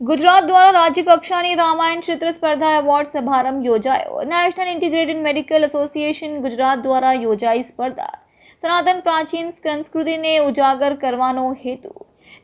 ગુજરાત દ્વારા રાજ્ય કક્ષાની રામાયણ ચિત્ર સ્પર્ધા એવોર્ડ સમારંભ યોજાયો. National integrated medical association Gujarat દ્વારા યોજાઈ સ્પર્ધા. સનાતન પ્રાચીન સંસ્કૃતિને ઉજાગર કરવાનો હેતુ.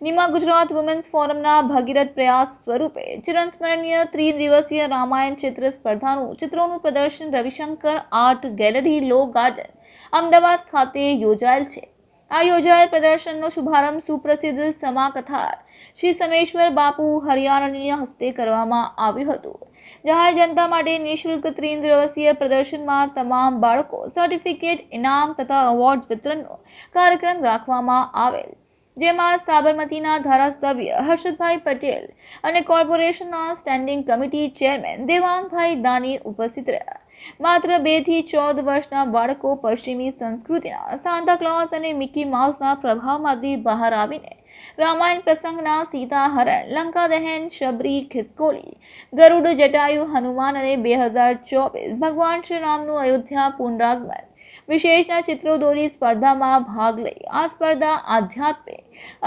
નિમા ગુજરાત વુમેન્સ ફોરમના ભગીરથ પ્રયાસ સ્વરૂપે ચિરસ્મરણીય ત્રિદિવસીય રામાયણ ચિત્ર સ્પર્ધાનું ચિત્રોનું પ્રદર્શન Ravishankar art gallery Law Garden, Ahmedabad ખાતે યોજાયેલ છે. આ યોજાયેલ પ્રદર્શનનો શુભારંભ સુપ્રસિદ્ધ સમાકથાર શ્રી સમેશ્વર બાપુ હરિયાણાની હસ્તે કરવામાં આવ્યું હતું. જાહેર જનતા માટે નિઃશુલ્ક ત્રિદિવસીય પ્રદર્શનમાં તમામ બાળકો સર્ટિફિકેટ ઇનામ તથા એવોર્ડ વિતરણનો કાર્યક્રમ રાખવામાં આવેલ. જેમાં સાબરમતીના ધારાસભ્ય હર્ષદભાઈ પટેલ અને કોર્પોરેશનના standing committee chairman Devangbhai Dani ઉપસ્થિત રહ્યા. માત્ર બેથી ચૌદ વર્ષના બાળકો પશ્ચિમી સંસ્કૃતિના સાન્તાક્લોઝ અને મિકી માઉસના પ્રભાવમાંથી બહાર આવીને રામાયણ પ્રસંગના સીતા હરણ, લંકા દહેન, શબરી, ખિસકોલી, ગરુડ, જટાયુ, હનુમાન અને બે હજાર ચોવીસ ભગવાન શ્રી રામનું અયોધ્યા પુનરાગમન વિશેષના ચિત્રો દોરી સ્પર્ધામાં ભાગ લઈ આ સ્પર્ધા આધ્યાત્મે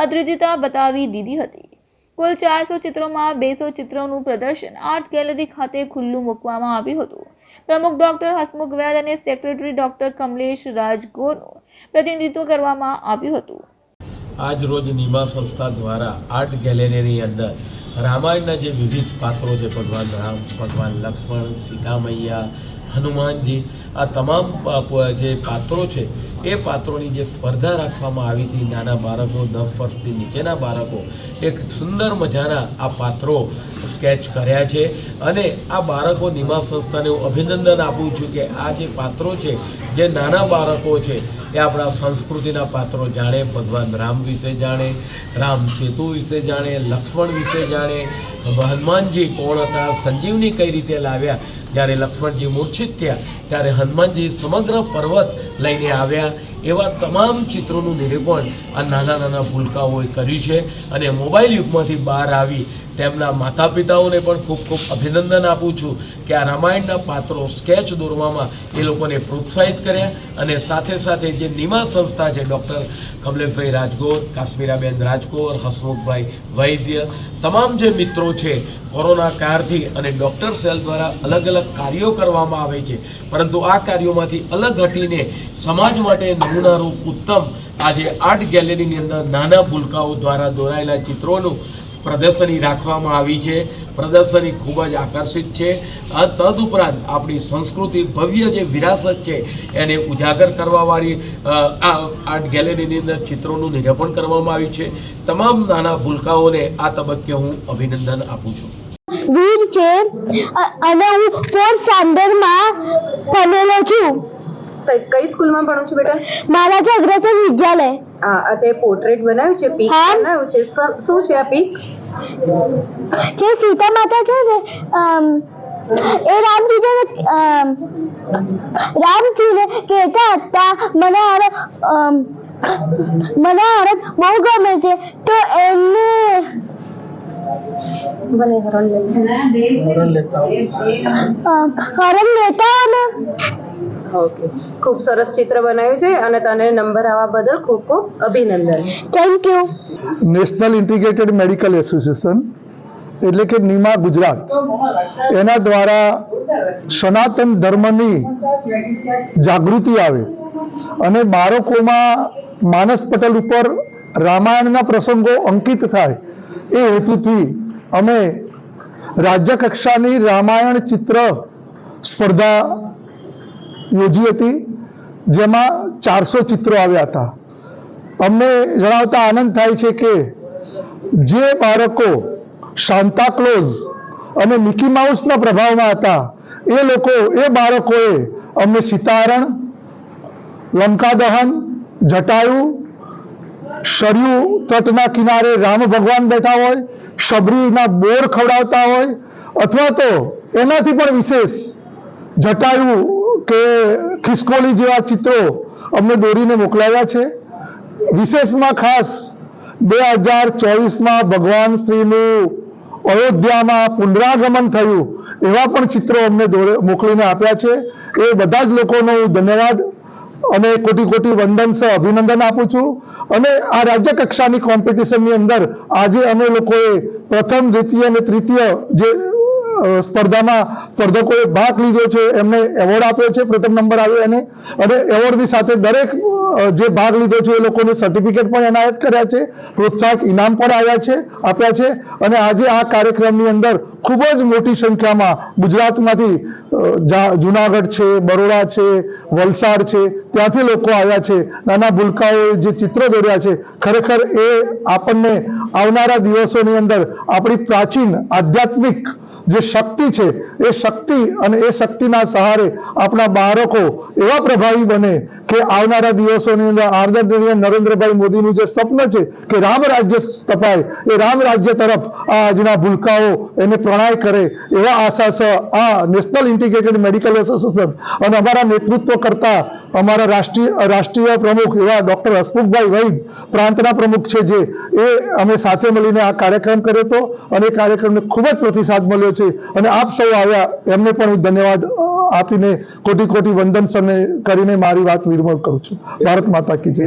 અદ્વિતીયતા બતાવી દીધી હતી. કુલ ચારસો ચિત્રોમાં બેસો ચિત્રોનું પ્રદર્શન આર્ટ ગેલેરી ખાતે ખુલ્લું મૂકવામાં આવ્યું હતું. પ્રમુખ ડોક્ટર હસમુખ વૈદ અને સેક્રેટરી ડોક્ટર કમલેશ રાજગોરનું પ્રતિનિધિત્વ કરવામાં આવ્યું હતું. આજ રોજ નિમા સંસ્થા દ્વારા આર્ટ ગેલેરીની અંદર રામાયણના જે વિવિધ પાત્રો છે, ભગવાન રામ, ભગવાન લક્ષ્મણ સીતા મૈયા હનુમાનજી આ તમામ જે પાત્રો છે એ પાત્રોની જે સ્પર્ધા રાખવામાં આવી હતી, નાના બાળકો દસ વર્ષથી નીચેના બાળકો, એક સુંદર મજાના આ પાત્રો સ્કેચ કર્યા છે. અને આ બાળકો નિમા સંસ્થાને હું અભિનંદન આપું છું કે આ જે પાત્રો છે, જે નાના બાળકો છે, એ આપણા સંસ્કૃતિના પાત્રો જાણે, ભગવાન રામ વિશે જાણે, રામ સેતુ વિશે જાણે, લક્ષ્મણ વિશે જાણે, હનુમાનજી કોણ હતા, સંજીવની કઈ રીતે લાવ્યા? જ્યારે લક્ષ્મણજી મૂર્છિત થયા, ત્યારે હનુમાનજી સમગ્ર પર્વત લઈને આવ્યા. એવા તમામ ચિત્રોનું નિરૂપણ આ નાના નાના ભૂલકાઓએ કર્યું છે અને મોબાઈલ યુગમાંથી બહાર આવી તેમના માતા પિતાઓને પણ ખૂબ ખૂબ અભિનંદન આપું છું કે આ રામાયણના પાત્રો સ્કેચ દોરવામાં એ લોકોને પ્રોત્સાહિત કર્યા અને સાથે સાથે જે નિમા સંસ્થા છે ડૉક્ટર કમલેશભાઈ રાજગોર, કાશ્મીરાબેન રાજકોર હસમુખભાઈ વૈદ્ય, તમામ જે મિત્રો છે કોરોના કાળથી અને ડૉક્ટર સેલ દ્વારા અલગ અલગ કાર્યો કરવામાં આવે છે. પરંતુ આ કાર્યોમાંથી અલગ હટીને સમાજ માટે નમૂનારૂપ ઉત્તમ આજે આર્ટ ગેલેરીની અંદર નાના ભૂલકાઓ દ્વારા દોરાયેલા ચિત્રોનું પ્રદર્શની રાખવામાં આવી છે. પ્રદર્શની ખૂબ જ આકર્ષિત છે. આ તદુપરાંત આપણી સંસ્કૃતિ ભવ્ય જે વિરાસત છે એને ઉજાગર કરવાવાળી આ આર્ટ ગેલેરીની અંદર ચિત્રોનું નિરૂપણ કરવામાં આવ્યું છે. તમામ નાના ભૂલકાઓને આ તબક્કે હું અભિનંદન આપું છું. વીર છે અને હું ફોર્થ સ્ટાન્ડર્ડમાં ભણેલો છું. કઈ સ્કૂલમાં ભણું છું બેટા? મારા છે અગ્રસર વિદ્યાલય. તે પોર્ટ્રેટ બનાવ્યું છે પીક બનાવ્યું છે. શું છે આ પીક જે સીતા માતા છે ને એ રામજીને રામજીને કહેતા હતા મને હારે મને હારે બહુ ગમે છે તો એમને હરણ લેતા હરણ લેતા અને ઓકે ખૂબ સરસ ચિત્ર બનાવ્યું છે અને તને નંબર આવવા બદલ ખૂબ ખૂબ અભિનંદન. Thank you national integrated medical association એટલે કે નિમા ગુજરાત. એના દ્વારા સનાતન ધર્મની જાગૃતિ આવે અને બાળકોમાં માનસ પટલ ઉપર રામાયણના પ્રસંગો અંકિત થાય એ હેતુથી અમે રાજ્ય કક્ષાની રામાયણ ચિત્ર સ્પર્ધા યોજી હતી, જેમાં ચારસો ચિત્રો આવ્યા હતા. અમને જણાવતા આનંદ થાય છે કે જે બાળકો સાન્તાક્લોઝ અને મિકી માઉસના પ્રભાવમાં હતા, એ લોકો, એ બાળકોએ અમને સીતારણ લંકા દહન જટાયુ સરયુ તટના કિનારે રામ ભગવાન બેઠા હોય, શબરીના બોર ખવડાવતા હોય, અથવા તો એનાથી પણ વિશેષ જટાયુ કે ખિસકોલી જેવા ચિત્રો અમને દોરીને મોકલાવ્યા છે. વિશેષમાં ખાસ, બે હજાર ચોવીસમાં ભગવાન શ્રીનું અયોધ્યામાં પુનરાગમન થયું, એવા પણ ચિત્રો અમને મોકલીને આપ્યા છે. એ બધા જ લોકોનો હું ધન્યવાદ અને કોટી કોટી વંદન સહ અભિનંદન આપું છું. અને આ રાજ્ય કક્ષાની કોમ્પિટિશનની અંદર આજે અમે લોકોએ પ્રથમ, દ્વિતીય અને તૃતીય જે સ્પર્ધામાં સ્પર્ધકોએ ભાગ લીધો છે, એમને એવોર્ડ આપ્યો છે, પ્રથમ નંબર આવ્યો એને. અને એવોર્ડની સાથે દરેક જે ભાગ લીધો છે, એ લોકોને સર્ટિફિકેટ પણ એનાયત કર્યા છે, પ્રોત્સાહક ઇનામ પણ આવ્યા છે, આપ્યા છે. અને આજે આ કાર્યક્રમની અંદર ખૂબ જ મોટી સંખ્યામાં ગુજરાતમાંથી જુનાગઢ છે, બરોડા છે, વલસાડ છે, ત્યાંથી લોકો આવ્યા છે. નાના ભૂલકાઓએ જે ચિત્ર દોર્યા છે, ખરેખર એ આપણને આવનારા દિવસોની અંદર આપણી પ્રાચીન આધ્યાત્મિક જે શક્તિ છે એ શક્તિ અને એ શક્તિના સહારે આપણા બાળકો એવા પ્રભાવી બને કે આવનારા દિવસોની અંદર આદરણીય નરેન્દ્રભાઈ મોદીનું જે સ્વપ્ન છે કે રામ રાજ્ય સ્થપાય, એ રામ રાજ્ય તરફ આ આજના ભૂલકાઓ એને પ્રણય કરે, એવા આશા આ નેશનલ ઇન્ટિગ્રેટેડ મેડિકલ એસોસિએશન અને અમારા નેતૃત્વ કરતા અમારા રાષ્ટ્રીય રાષ્ટ્રીય પ્રમુખ એવા ડોક્ટર હસમુખભાઈ વૈદ પ્રાંતના પ્રમુખ છે જે, એ અમે સાથે મળીને આ કાર્યક્રમ કર્યો હતો અને કાર્યક્રમને ખૂબ જ પ્રતિસાદ મળ્યો છે અને આપ સૌ આવ્યા, એમને પણ હું ધન્યવાદ આપીને કોટી કોટી વંદન કરીને મારી વાત વિરમણ કરું છું. ભારત માતા કી જે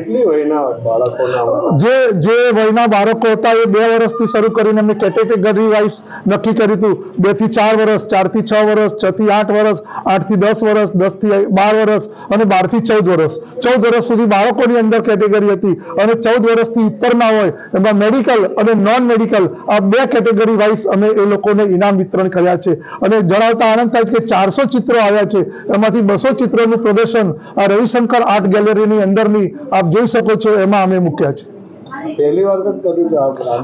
જે વયના બાળકો હતા એ બે વર્ષથી શરૂ કરીને અમે કેટેગરી વાઇઝ નક્કી કર્યું હતું. બેથી ચાર વર્ષ ચારથી છ વર્ષ છ થી આઠ વર્ષ આઠથી દસ વર્ષ દસથી બાર વર્ષ અને બારથી ચૌદ વર્ષ. ચૌદ વર્ષ સુધી બાળકોની અંદર કેટેગરી હતી અને ચૌદ વર્ષથી ઉપરના હોય એમાં મેડિકલ અને નોન મેડિકલ આ બે કેટેગરી વાઇઝ અમે એ લોકોને ઇનામ વિતરણ કર્યા છે. અને જણાવતા આનંદ થાય છે કે ચારસો ચિત્રો આવ્યા છે. એમાંથી બસો ચિત્રોનું પ્રદર્શન આ રવિશંકર આર્ટ ગેલેરીની અંદરની આપ જોઈ શકો છો એમાં અમે મૂક્યા છે.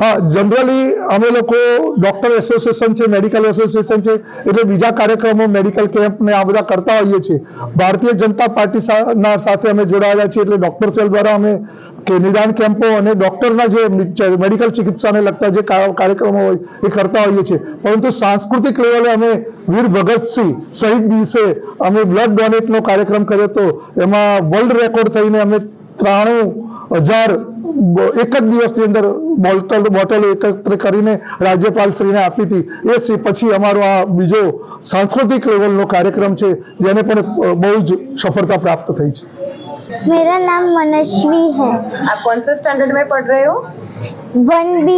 હા જનરલી અમે લોકો ડોક્ટર એસોસિએશન છે મેડિકલ એસોસિએશન છે, એટલે બીજા કાર્યક્રમો મેડિકલ કેમ્પ ને આ બધા કરતા હોઈએ છીએ. ભારતીય જનતા પાર્ટી સાથે અમે જોડાયેલા છીએ, એટલે ડોક્ટર સેલ દ્વારા અમે નિદાન કેમ્પો અને ડોક્ટરના જે મેડિકલ ચિકિત્સાને લગતા જે કાર્યક્રમો હોય, એ કરતા હોઈએ છીએ. પરંતુ સાંસ્કૃતિક લેવલે અમે વીર ભગતસિંહ શહીદ દિવસે અમે બ્લડ ડોનેટનો કાર્યક્રમ કર્યો હતો. એમાં વર્લ્ડ રેકોર્ડ થઈને અમે ત્રાણું હજાર એક જ દિવસની અંદર બોટલ બોટલો એકત્ર કરીને રાજ્યપાલશ્રીને આપી હતી એ સી- પછી અમારો આ બીજો સાંસ્કૃતિક લેવલનો કાર્યક્રમ છે જેને પણ અ, બહુ જ સફળતા પ્રાપ્ત થઈ છે मेरा नाम मनस्वी है आप कौन से स्टैंडर्ड में पढ़ रहे हो वन बी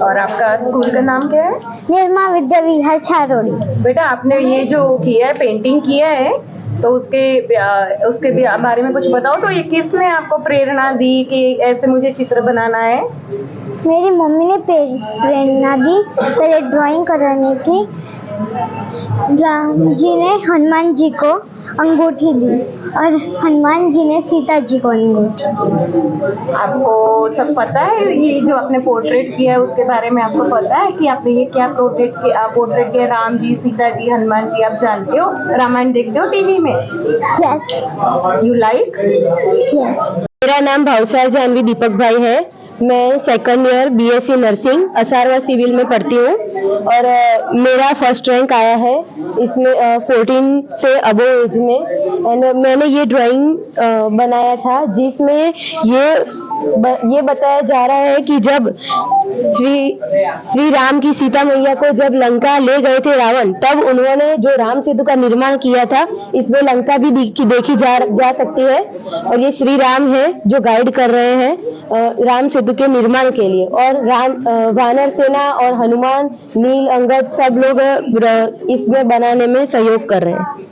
और आपका स्कूल का नाम क्या है निर्मा विद्या विहार छारोड़ी बेटा आपने ये जो किया है पेंटिंग किया है तो उसके उसके भी बारे में कुछ बताओ तो ये किसने आपको प्रेरणा दी कि ऐसे मुझे चित्र बनाना है? मेरी मम्मी ने प्रेरणा दी पहले ड्राइंग कराने की। राम जी ने, हनुमान जी को। अंगूठी दी और हनुमान जी ने सीता जी को अंगूठी आपको सब पता है ये जो आपने पोर्ट्रेट किया है उसके बारे में आपको पता है कि आपने ये क्या पोर्ट्रेट किया पोर्ट्रेट किया? राम जी सीता जी हनुमान जी आप जानते हो? रामायण देखते हो टीवी में? यस यू लाइक यस मेरा नाम भावसार जानवी दीपक भाई है। मैं second year BSc nursing Asarwa civil में पढ़ती हूँ और मेरा फ़र्स्ट रैंक आया है इसमें फोर्टीन से अबो एज में एंड मैंने ये ड्राइंग बनाया था जिसमें ये ब, ये बताया जा रहा है कि जब श्री श्री राम की सीता मैया को जब लंका ले गए थे रावण तब उन्होंने जो राम सेतु का निर्माण किया था इसमें लंका भी देखी देखी जा जा सकती है और ये श्री राम है जो गाइड कर रहे हैं राम सेतु के निर्माण के लिए और राम अ, वानर सेना और हनुमान नील अंगद सब लोग अ, र- इसमें बनाने में सहयोग कर रहे हैं